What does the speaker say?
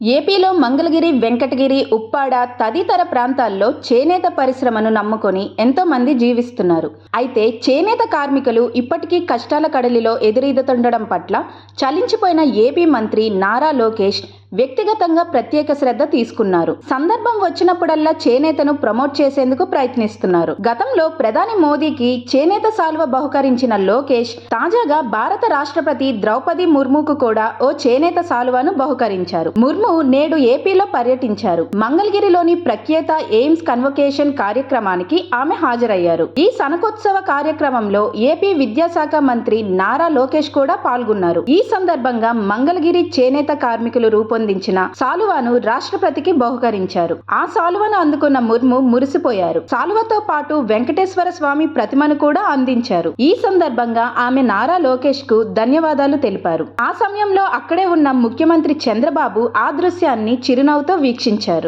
ఏపీలో మంగళగిరి వెంకటగిరి ఉప్పాడ తదితర ప్రాంతాల్లో చేనేత పరిశ్రమను నమ్ముకొని ఎంతో మంది జీవిస్తున్నారు. అయితే చేనేత కార్మికులు ఇప్పటికీ కష్టాల కడలిలో ఎదురీదుతుండడం పట్ల చలించిపోయిన ఏపీ మంత్రి నారా లోకేష్ వ్యక్తిగతంగా ప్రత్యేక శ్రద్ధ తీసుకున్నారు. సందర్భం వచ్చినప్పుడల్లా చేనేతను ప్రమోట్ చేసేందుకు ప్రయత్నిస్తున్నారు. గతంలో ప్రధాని మోదీకి చేనేత సాల్వ బహుకరించిన లోకేష్ తాజాగా భారత రాష్ట్రపతి ద్రౌపది ముర్ముకు కూడా ఓ చేనేత సాలువను బహుకరించారు. ముర్ము నేడు ఏపీలో పర్యటించారు. మంగళగిరిలోని ప్రఖ్యాత ఎయిమ్స్ కన్వకేషన్ కార్యక్రమానికి ఆమె హాజరయ్యారు. ఈ సనకోత్సవ కార్యక్రమంలో ఏపీ విద్యాశాఖ మంత్రి నారా లోకేష్ కూడా పాల్గొన్నారు. ఈ సందర్భంగా మంగళగిరి చేనేత కార్మికులు రూపొందించిన సాలువాను రాష్ట్రపతికి బహుకరించారు. ఆ సాలువను అందుకున్న ముర్ము మురిసిపోయారు. సాలువతో పాటు వెంకటేశ్వర స్వామి ప్రతిమను కూడా అందించారు. ఈ సందర్భంగా ఆమె నారా లోకేష్కు ధన్యవాదాలు తెలిపారు. ఆ సమయంలో అక్కడే ఉన్న ముఖ్యమంత్రి చంద్రబాబు ఆ దృశ్యాన్ని చిరునవ్వుతో వీక్షించారు.